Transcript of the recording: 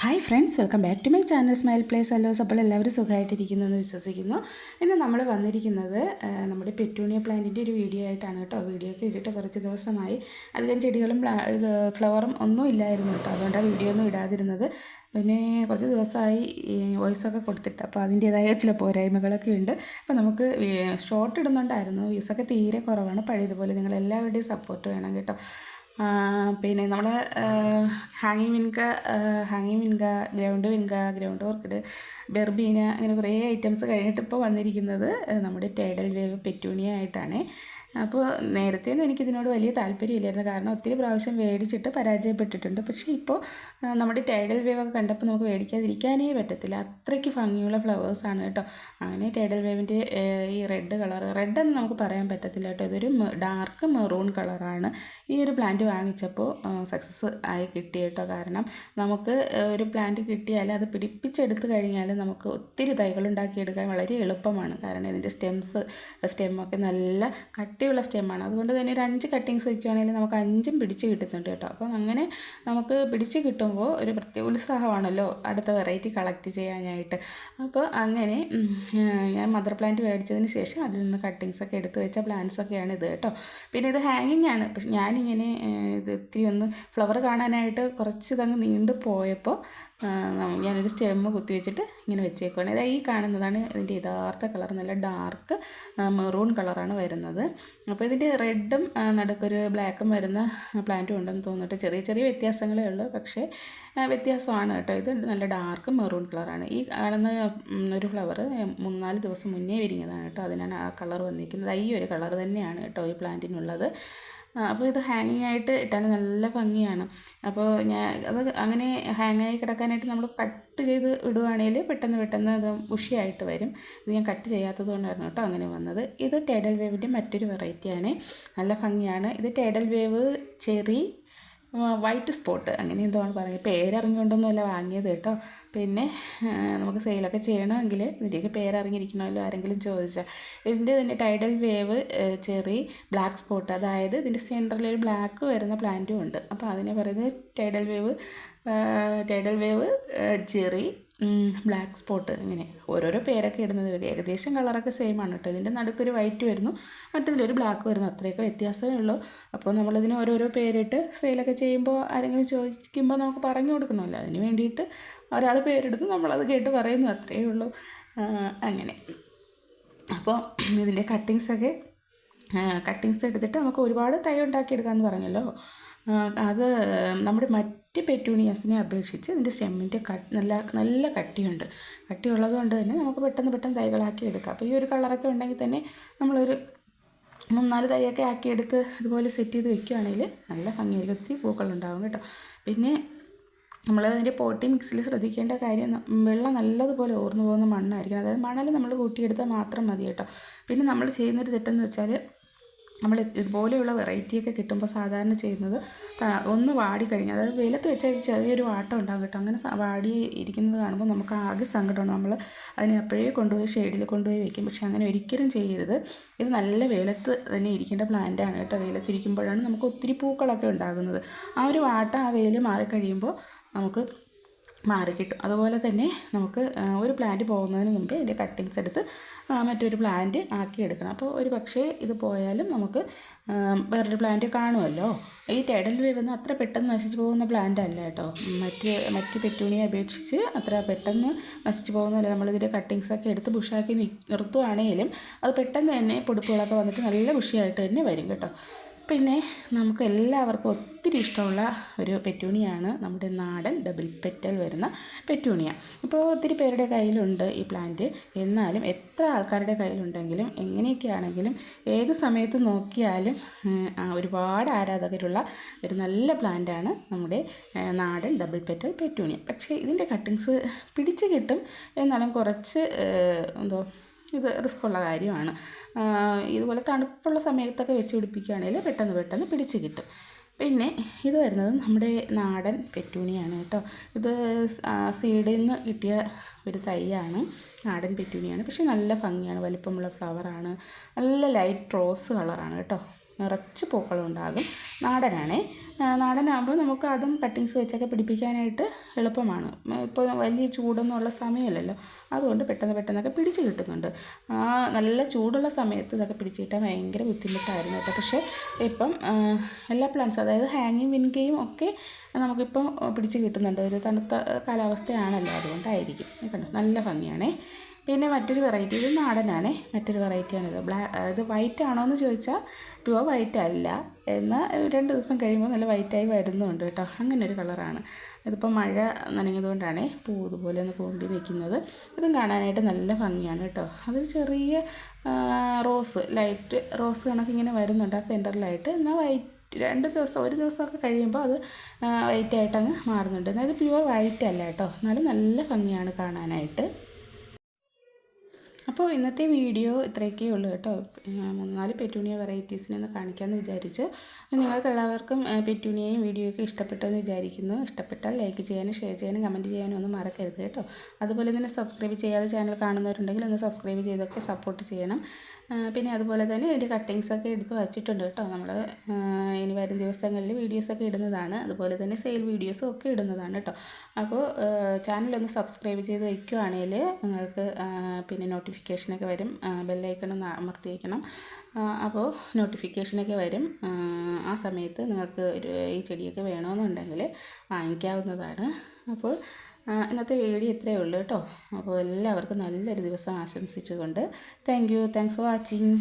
Hi friends welcome back to my channel smile place അല്ലോസ് അപ്പോൾ എല്ലാവരും സുഖമായിട്ടിരിക്കുന്നു എന്ന് വിശ്വസിക്കുന്നു. ഇന്ന് നമ്മൾ വന്നിരിക്കുന്നത് നമ്മുടെ പെറ്റൂണിയ പ്ലാന്റിന്റെ ഒരു വീഡിയോ ആയിട്ടാണ് കേട്ടോ. വീഡിയോ ഒക്കെ ഇട്ടിട്ട് കുറച്ച് ദിവസമായി. അധികം ചെടികളും ഇത് ഫ്ലവറും ഒന്നും ഇല്ലായിരുന്നു കേട്ടോ. അതുകൊണ്ടാണ് വീഡിയോ ഒന്നും ഇടാതിരുന്നത്. പിന്നെ കുറച്ച് ദിവസമായി വോയിസൊക്കെ കൊടുത്തിട്ട് അപ്പോൾ അതിന്റേതായ ചില പോരായ്മകളൊക്കെ ഉണ്ട്. അപ്പോൾ നമുക്ക് ഷോർട്ട് ഇടുന്നുണ്ടായിരുന്നു. വ്യൂസൊക്കെ തീരെ കുറവാണ്. പഴയതുപോലെ നിങ്ങൾ എല്ലാവരുടെയും സപ്പോർട്ട് വേണം കേട്ടോ. പിന്നെ നമ്മൾ ഹാങ്ങിങ് വിൻക ഹാങ്ങിങ് vinca ground vinca ground orchid verbena അങ്ങനെ കുറേ ഐറ്റംസ് കഴിഞ്ഞിട്ട് ഇപ്പോൾ വന്നിരിക്കുന്നത് നമ്മുടെ ടൈഡൽ വേവ് പെറ്റൂണിയ ആയിട്ടാണ്. അപ്പോൾ നേരത്തെ ഒന്നും എനിക്കിതിനോട് വലിയ താല്പര്യമില്ലായിരുന്നു. കാരണം ഒത്തിരി പ്രാവശ്യം മേടിച്ചിട്ട് പരാജയപ്പെട്ടിട്ടുണ്ട്. പക്ഷേ ഇപ്പോൾ നമ്മുടെ ടൈഡൽ വേവ് ഒക്കെ കണ്ടപ്പോൾ നമുക്ക് മേടിക്കാതിരിക്കാനേ പറ്റത്തില്ല. അത്രയ്ക്ക് ഭംഗിയുള്ള ഫ്ലവേഴ്സാണ് കേട്ടോ. അങ്ങനെ ടൈഡൽ വേവിന്റെ ഈ റെഡ് കളർ റെഡ് എന്ന് നമുക്ക് പറയാൻ പറ്റത്തില്ല കേട്ടോ. ഇതൊരു ഡാർക്ക് മെറൂൺ കളറാണ് ഈ ഒരു പ്ലാന്റ് വാങ്ങിച്ചപ്പോൾ സക്സസ് ആയി കിട്ടി കേട്ടോ. കാരണം നമുക്ക് ഒരു പ്ലാന്റ് കിട്ടിയാൽ അത് പിടിപ്പിച്ചെടുത്ത് കഴിഞ്ഞാൽ നമുക്ക് ഒത്തിരി തൈകൾ ഉണ്ടാക്കിയെടുക്കാൻ വളരെ എളുപ്പമാണ്. കാരണം ഇതിന്റെ സ്റ്റെംസ് സ്റ്റെമ്മൊക്കെ നല്ല കട്ടിയുള്ള സ്റ്റെമ്മാണ് അതുകൊണ്ട് തന്നെ ഒരു അഞ്ച് കട്ടിങ്സ് വയ്ക്കുകയാണെങ്കിൽ നമുക്ക് അഞ്ചും പിടിച്ച് കിട്ടുന്നുണ്ട് കേട്ടോ. അപ്പം അങ്ങനെ നമുക്ക് പിടിച്ച് കിട്ടുമ്പോൾ ഒരു പ്രത്യേക ഉത്സാഹമാണല്ലോ അടുത്ത വെറൈറ്റി കളക്ട് ചെയ്യാനായിട്ട്. അപ്പോൾ അങ്ങനെ ഞാൻ മദർ പ്ലാന്റ് മേടിച്ചതിന് ശേഷം അതിൽ നിന്ന് കട്ടിങ്സ് ഒക്കെ എടുത്ത് വെച്ച പ്ലാന്റ്സ് ഒക്കെയാണ് ഇത് കേട്ടോ. പിന്നെ ഇത് ഹാങ്ങിങ് ആണ്. പക്ഷെ ഞാനിങ്ങനെ ഇത് ഇത്തിരി ഒന്ന് ഫ്ലവർ കാണാനായിട്ട് കുറച്ച് ഇതങ്ങ് നീണ്ടു പോയപ്പോൾ ഞാനൊരു സ്റ്റെമ്മ് കുത്തി വെച്ചിട്ട് ഇങ്ങനെ വെച്ചേക്കുവാണ്. ഇതാ ഈ കാണുന്നതാണ് ഇതിന്റെ യഥാർത്ഥ കളർ നല്ല ഡാർക്ക് മെറൂൺ കളറാണ് വരുന്നത്. അപ്പോൾ ഇതിന്റെ റെഡും നടുക്കൊരു ബ്ലാക്കും വരുന്ന പ്ലാന്റും ഉണ്ടെന്ന് തോന്നിട്ട് ചെറിയ ചെറിയ വ്യത്യാസങ്ങളേ ഉള്ളൂ പക്ഷേ വ്യത്യാസമാണ് കേട്ടോ. ഇത് നല്ല ഡാർക്ക് മെറൂൺ കളറാണ് ഈ കാണുന്ന ഒരു ഫ്ലവർ മൂന്നാൽ ദിവസം മുന്നേ വിരിഞ്ഞതാണ് കേട്ടോ. അതിനാണ് ആ കളർ വന്നിരിക്കുന്നത്. ഈ ഒരു കളർ തന്നെയാണ് കേട്ടോ ഈ പ്ലാന്റിനുള്ളത് അപ്പോൾ ഇത് ഹാങ്ങിങ് ആയിട്ട് ഇട്ടാൽ നല്ല ഭംഗിയാണ്. അപ്പോൾ ഞാൻ അത് അങ്ങനെ ഹാങ്ങായി കിടക്കാനായിട്ട് നമ്മൾ കട്ട് ചെയ്ത് ഇടുവാണെങ്കിൽ പെട്ടെന്ന് പെട്ടെന്ന് അത് ബുഷിയായിട്ട് വരും. ഇത് ഞാൻ കട്ട് ചെയ്യാത്തത് കൊണ്ടായിരുന്നു കേട്ടോ അങ്ങനെ വന്നത്. ഇത് ടേഡൽ വേവിന്റെ മറ്റൊരു വെറൈറ്റിയാണ് നല്ല ഭംഗിയാണ്. ഇത് tidal wave cherry white spot അങ്ങനെ എന്തോ ആണ് പേരറിഞ്ഞുകൊണ്ടൊന്നുമല്ല വാങ്ങിയത് കേട്ടോ. പിന്നെ നമുക്ക് സെയിലൊക്കെ ചെയ്യണമെങ്കിൽ ഇതിന്റെയൊക്കെ പേരറിഞ്ഞിരിക്കണമല്ലോ ആരെങ്കിലും ചോദിച്ചാൽ. ഇതിന്റെ തന്നെ tidal wave cherry black spot അതായത് ഇതിന്റെ സെന്ററിൽ ഒരു ബ്ലാക്ക് വരുന്ന പ്ലാന്റും ഉണ്ട്. അപ്പോൾ അതിനെ പറയുന്നത് tidal wave tidal wave cherry black spot ഇങ്ങനെ ഓരോരോ പേരൊക്കെ ഇടുന്നത് ഏകദേശം കളറൊക്കെ സെയിം ആണ് കേട്ടോ ഇതിന്റെ നടുക്കൊരു വൈറ്റ് വരുന്നു മറ്റതിലൊരു ബ്ലാക്ക് വരുന്നു. അത്രയൊക്കെ വ്യത്യാസമേ ഉള്ളൂ. അപ്പോൾ നമ്മളിതിന് ഓരോരോ പേരിട്ട് സെയിലൊക്കെ ചെയ്യുമ്പോൾ ആരെങ്കിലും ചോദിക്കുമ്പോൾ നമുക്ക് പറഞ്ഞു കൊടുക്കണമല്ലോ. അതിന് വേണ്ടിയിട്ട് ഒരാൾ പേരെടുത്ത് നമ്മളത് കേട്ട് പറയുന്നു. അത്രയേ ഉള്ളൂ. അങ്ങനെ. അപ്പോൾ ഇതിന്റെ കട്ടിങ്സൊക്കെ കട്ടിങ്സ് എടുത്തിട്ട് നമുക്ക് ഒരുപാട് തൈ ഉണ്ടാക്കിയെടുക്കാമെന്ന് പറഞ്ഞല്ലോ. അത് നമ്മുടെ മറ്റ് പെറ്റൂണിയാസിനെ അപേക്ഷിച്ച് ഇതിന്റെ സ്റ്റെമ്മിന്റെ കട്ട് നല്ല നല്ല കട്ടിയുണ്ട്. കട്ടിയുള്ളത് കൊണ്ട് തന്നെ നമുക്ക് പെട്ടെന്ന് പെട്ടെന്ന് തൈകളാക്കി എടുക്കാം. അപ്പോൾ ഈ ഒരു കളറൊക്കെ ഉണ്ടെങ്കിൽ തന്നെ നമ്മളൊരു മൂന്നാൽ തൈയൊക്കെ ആക്കിയെടുത്ത് അതുപോലെ സെറ്റ് ചെയ്ത് വെക്കുകയാണെങ്കിൽ നല്ല ഭംഗിയായിരിക്കും. ഒത്തിരി പൂക്കളുണ്ടാവും കേട്ടോ. പിന്നെ നമ്മൾ അതിന്റെ പോട്ടി മിക്സിൽ ശ്രദ്ധിക്കേണ്ട കാര്യം വെള്ളം നല്ലതുപോലെ ഓർന്നു പോകുന്ന മണ്ണായിരിക്കണം. അതായത് മണൽ നമ്മൾ കൂട്ടിയെടുത്താൽ മാത്രം മതി കേട്ടോ. പിന്നെ നമ്മൾ ചെയ്യുന്നൊരു തെറ്റെന്ന് വെച്ചാൽ നമ്മൾ ഇതുപോലെയുള്ള വെറൈറ്റിയൊക്കെ കിട്ടുമ്പോൾ സാധാരണ ചെയ്യുന്നത് ഒന്ന് വാടി കഴിഞ്ഞാൽ അതായത് വെയിലത്ത് വെച്ചാൽ ഇത് ചെറിയൊരു വാട്ടം ഉണ്ടാകും കേട്ടോ. അങ്ങനെ വാടി ഇരിക്കുന്നത് കാണുമ്പോൾ നമുക്ക് ആകെ സങ്കടമാണ്. നമ്മൾ അതിനെ അപ്പോഴേ കൊണ്ടുപോയി ഷെയ്ഡിൽ കൊണ്ടുപോയി വെക്കും. പക്ഷെ അങ്ങനെ ഒരിക്കലും ചെയ്യരുത്. ഇത് നല്ല വെയിലത്ത് തന്നെ ഇരിക്കേണ്ട പ്ലാന്റാണ് കേട്ടോ. വെയിലത്തിരിക്കുമ്പോഴാണ് നമുക്ക് ഒത്തിരി പൂക്കളൊക്കെ ഉണ്ടാകുന്നത്. ആ ഒരു വാട്ടം ആ വെയിൽ മാറിക്കഴിയുമ്പോൾ നമുക്ക് മാറിക്കിട്ടും. അതുപോലെ തന്നെ നമുക്ക് ഒരു പ്ലാന്റ് പോകുന്നതിന് മുമ്പേ ഇതിന്റെ കട്ടിങ്സ് എടുത്ത് മറ്റൊരു പ്ലാന്റ് ആക്കി എടുക്കണം അപ്പോൾ ഒരു പക്ഷേ ഇത് പോയാലും നമുക്ക് വേറൊരു പ്ലാന്റ് കാണുമല്ലോ. ഈ ടൈഡൽ വേവ് ഒന്നും അത്ര പെട്ടെന്ന് നശിച്ചു പോകുന്ന പ്ലാന്റ് അല്ല കേട്ടോ. മറ്റ് മറ്റ് പെറ്റൂണിയെ അപേക്ഷിച്ച് അത്ര പെട്ടെന്ന് നശിച്ചു പോകുന്നതല്ല. നമ്മളിതിന്റെ കട്ടിങ്സൊക്കെ എടുത്ത് ബുഷാക്കി നിർത്തുവാണെങ്കിലും അത് പെട്ടെന്ന് തന്നെ പൊടിപ്പുകളൊക്കെ വന്നിട്ട് നല്ല ബുഷിയായിട്ട് തന്നെ വരും കേട്ടോ. പിന്നെ നമുക്ക് എല്ലാവർക്കും ഒത്തിരി ഇഷ്ടമുള്ള ഒരു പെറ്റൂണിയാണ് നമ്മുടെ നാടൻ ഡബിൾ പെറ്റൽ വരുന്ന പെറ്റൂണിയ. ഇപ്പോൾ ഒത്തിരി പേരുടെ കയ്യിലുണ്ട് ഈ പ്ലാന്റ് എന്നാലും എത്ര ആൾക്കാരുടെ കയ്യിലുണ്ടെങ്കിലും എങ്ങനെയൊക്കെയാണെങ്കിലും ഏത് സമയത്ത് നോക്കിയാലും ഒരുപാട് ആരാധകരുള്ള ഒരു നല്ല പ്ലാന്റാണ് നമ്മുടെ നാടൻ ഡബിൾ പെറ്റൽ പെറ്റൂണിയ. പക്ഷേ ഇതിന്റെ കട്ടിങ്സ് പിടിച്ച് കിട്ടും. എന്നാലും കുറച്ച് എന്തോ ഇത് റിസ്ക് ഉള്ള കാര്യമാണ് ഇതുപോലെ തണുപ്പുള്ള സമയത്തൊക്കെ വെച്ച് പിടിപ്പിക്കുകയാണെങ്കിൽ പെട്ടെന്ന് പെട്ടെന്ന് പിടിച്ച് കിട്ടും. പിന്നെ ഇത് വരുന്നത് നമ്മുടെ നാടൻ പെറ്റൂണിയാണ് കേട്ടോ. ഇത് സീഡിൽ നിന്ന് കിട്ടിയ ഒരു തൈയാണ്. നാടൻ പെറ്റൂണിയാണ്. പക്ഷേ നല്ല ഭംഗിയാണ്. വലിപ്പമുള്ള ഫ്ലവറാണ് നല്ല ലൈറ്റ് റോസ് കളറാണ് കേട്ടോ. നിറച്ച് പൂക്കളും ഉണ്ടാകും നാടനാണേ നാടനാകുമ്പോൾ നമുക്ക് അതും കട്ടിങ്സ് വെച്ചൊക്കെ പിടിപ്പിക്കാനായിട്ട് എളുപ്പമാണ്. ഇപ്പോൾ വലിയ ചൂടൊന്നും ഉള്ള സമയമല്ലല്ലോ. അതുകൊണ്ട് പെട്ടെന്ന് പെട്ടെന്നൊക്കെ പിടിച്ച് കിട്ടുന്നുണ്ട്. ആ നല്ല ചൂടുള്ള സമയത്ത് ഇതൊക്കെ പിടിച്ച് കിട്ടാൻ ഭയങ്കര ബുദ്ധിമുട്ടായിരുന്നു കേട്ടോ. പക്ഷേ ഇപ്പം എല്ലാ പ്ലാന്റ്സും അതായത് ഹാങ്ങിങ് വിൻകയും ഒക്കെ നമുക്കിപ്പം പിടിച്ച് കിട്ടുന്നുണ്ട്. ഒരു തണുത്ത കാലാവസ്ഥയാണല്ലോ. അതുകൊണ്ടായിരിക്കും. കണ്ടോ? നല്ല ഭംഗിയാണേ. പിന്നെ മറ്റൊരു വെറൈറ്റി ഇത് നാടനാണേ. മറ്റൊരു വെറൈറ്റിയാണിത് ബ്ലാ ഇത്. വൈറ്റ് ആണോ എന്ന് ചോദിച്ചാൽ പ്യുവർ വൈറ്റ് അല്ല. എന്നാൽ രണ്ട് ദിവസം കഴിയുമ്പോൾ നല്ല വൈറ്റായി വരുന്നുണ്ട് കേട്ടോ. അങ്ങനെ ഒരു കളറാണ് ഇതിപ്പോൾ മഴ നനഞ്ഞതുകൊണ്ടാണേ പൂ ഇതുപോലെ ഒന്ന് കൂമ്പി നിൽക്കുന്നത്. ഇതും കാണാനായിട്ട് നല്ല ഭംഗിയാണ് കേട്ടോ. അതൊരു ചെറിയ റോസ് ലൈറ്റ് റോസ് കണക്ക് ഇങ്ങനെ വരുന്നുണ്ട് ആ സെന്ററിലായിട്ട് എന്നാൽ വൈറ്റ് രണ്ട് ദിവസം ഒരു ദിവസമൊക്കെ കഴിയുമ്പോൾ അത് വൈറ്റായിട്ട് അങ്ങ് മാറുന്നുണ്ട്. അതായത് പ്യുവർ വൈറ്റ് അല്ല കേട്ടോ. എന്നാലും നല്ല ഭംഗിയാണ് കാണാനായിട്ട്. അപ്പോൾ ഇന്നത്തെ വീഡിയോ ഇത്രയൊക്കെ ഉള്ളൂ കേട്ടോ. മൂന്ന് നാല് പെറ്റൂണിയ വെറൈറ്റീസിനെ ഒന്ന് കാണിക്കാമെന്ന് വിചാരിച്ച്. നിങ്ങൾക്ക് എല്ലാവർക്കും പെറ്റൂണിയയും വീഡിയോയൊക്കെ ഇഷ്ടപ്പെട്ടെന്ന് വിചാരിക്കുന്നു. ഇഷ്ടപ്പെട്ടാൽ ലൈക്ക് ചെയ്യാനും ഷെയർ ചെയ്യാനും കമന്റ് ചെയ്യാനും ഒന്നും മറക്കരുത് കേട്ടോ. അതുപോലെ തന്നെ സബ്സ്ക്രൈബ് ചെയ്യാതെ ചാനൽ കാണുന്നവരുണ്ടെങ്കിൽ ഒന്ന് സബ്സ്ക്രൈബ് ചെയ്തൊക്കെ സപ്പോർട്ട് ചെയ്യണം. പിന്നെ അതുപോലെ തന്നെ ഇതിന്റെ കട്ടിങ്സൊക്കെ എടുത്ത് വച്ചിട്ടുണ്ട് കേട്ടോ. നമ്മൾ ഇനി വരും ദിവസങ്ങളിൽ വീഡിയോസൊക്കെ ഇടുന്നതാണ്. അതുപോലെ തന്നെ സെയിൽ വീഡിയോസും ഒക്കെ ഇടുന്നതാണ് കേട്ടോ. അപ്പോൾ ചാനലൊന്ന് സബ്സ്ക്രൈബ് ചെയ്ത് വയ്ക്കുകയാണെങ്കിൽ നിങ്ങൾക്ക് പിന്നെ നോട്ടിഫിക്കേഷനൊക്കെ വരും. ബെല്ലൈക്കൺ ഒന്ന് അമർത്തി അപ്പോൾ നോട്ടിഫിക്കേഷനൊക്കെ വരും. ആ സമയത്ത് നിങ്ങൾക്ക് ഒരു ഈ ചെടിയൊക്കെ വേണമെന്നുണ്ടെങ്കിൽ വാങ്ങിക്കാവുന്നതാണ്. അപ്പോൾ ഇന്നത്തെ വീഡിയോ ഇത്രയേ ഉള്ളൂ കേട്ടോ. അപ്പോൾ എല്ലാവർക്കും നല്ലൊരു ദിവസം ആശംസിച്ചുകൊണ്ട് thank you thanks for watching